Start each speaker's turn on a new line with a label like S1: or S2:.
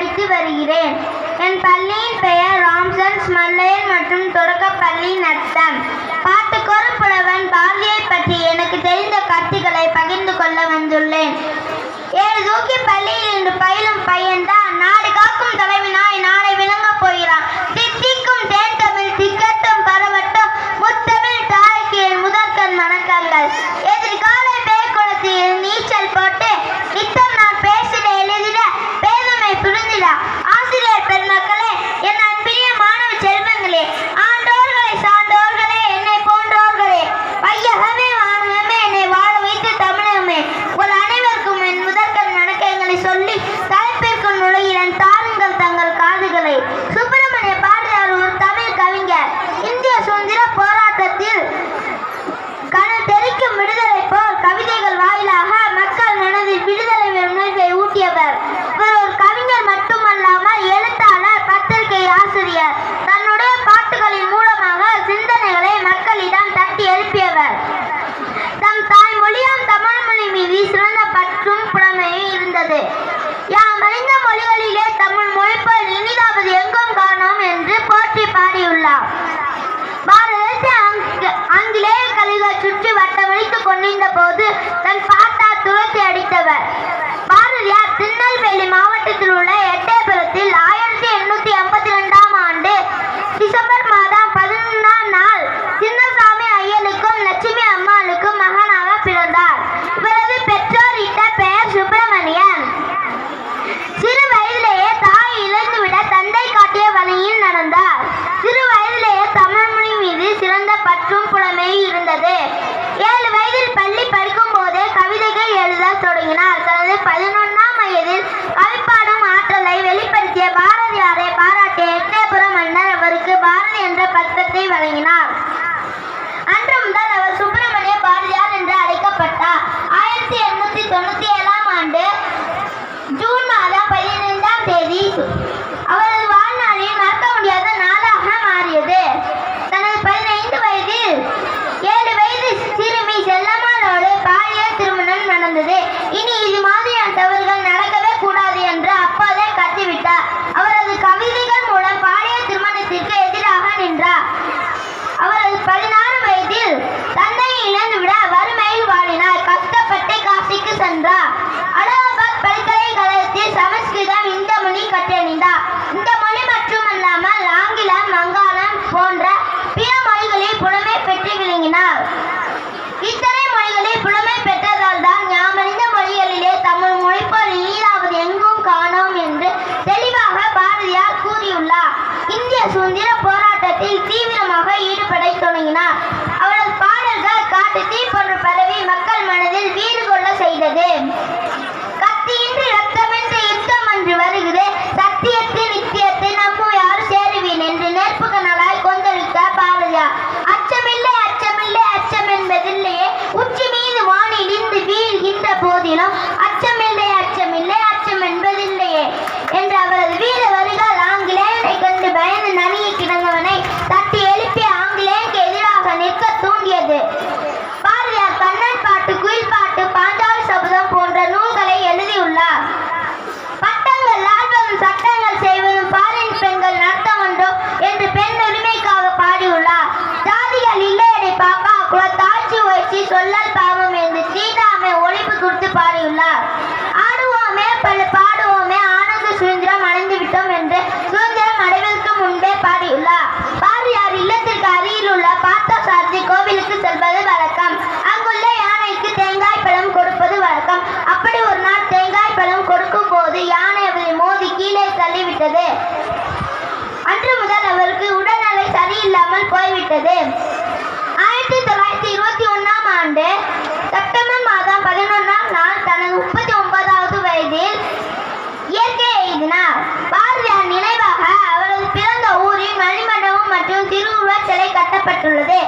S1: படித்து வருகிறேன். என் பள்ளியின் பெயர் ராம்சன்ஸ் மல்லையர் மற்றும் தொடக்கப்பள்ளி நத்தம். பாட்டுக்கொரு புலவன் பாரதியை பற்றி எனக்கு தெரிந்த கருத்துக்களை பகிர்ந்து கொள்ள வந்துள்ளேன். ஏழு தூக்கி பள்ளியில் இன்று பயிலும் பையன்தான் தன்னுடைய பாட்டுகளின் மூலமாக சிந்தனைகளை மக்களிடம் தட்டி எழுப்பியவர். தம் தாய்மொழியாம் தமிழ் மொழி மீது சிறந்த பற்றும் புலமையும் இருந்தது. யாம் அறிந்த மொழிகளிலே தமிழ் மொழிப்போல் இனிதாவது எங்கும் காணோம் என்று போற்றி பாடியுள்ளார். பாரதத்தை ஆங்கிலேய கல்விகள் சுற்றி வட்டமளித்துக் கொண்டிருந்த போது தன் பாட்டா துரத்தி அடித்தவர். பாரதி என்ற பட்டத்தை வழங்கினார். சுதந்திர போராட்டத்தில் தீவிரமாக ஈடுபட தொடங்கினார். அவரது பாடல்கள் காட்டு தீ போன்ற பரவி மக்கள் மனதில் வீடு கொள்ள செய்தது. நடந்தது. ஆயிரத்தி தொள்ளாயிரத்தி இருபத்தி ஒன்றாம் ஆண்டு செப்டம்பர் மாதம் பதினொன்றாம் நாள் தனது முப்பத்தி ஒன்பதாவது வயதில் இயற்கை எழுதினார். பாரதியார் நினைவாக அவரது பிறந்த ஊரில் மணிமண்டபம் மற்றும் திருவுருவ சிலை கட்டப்பட்டுள்ளது.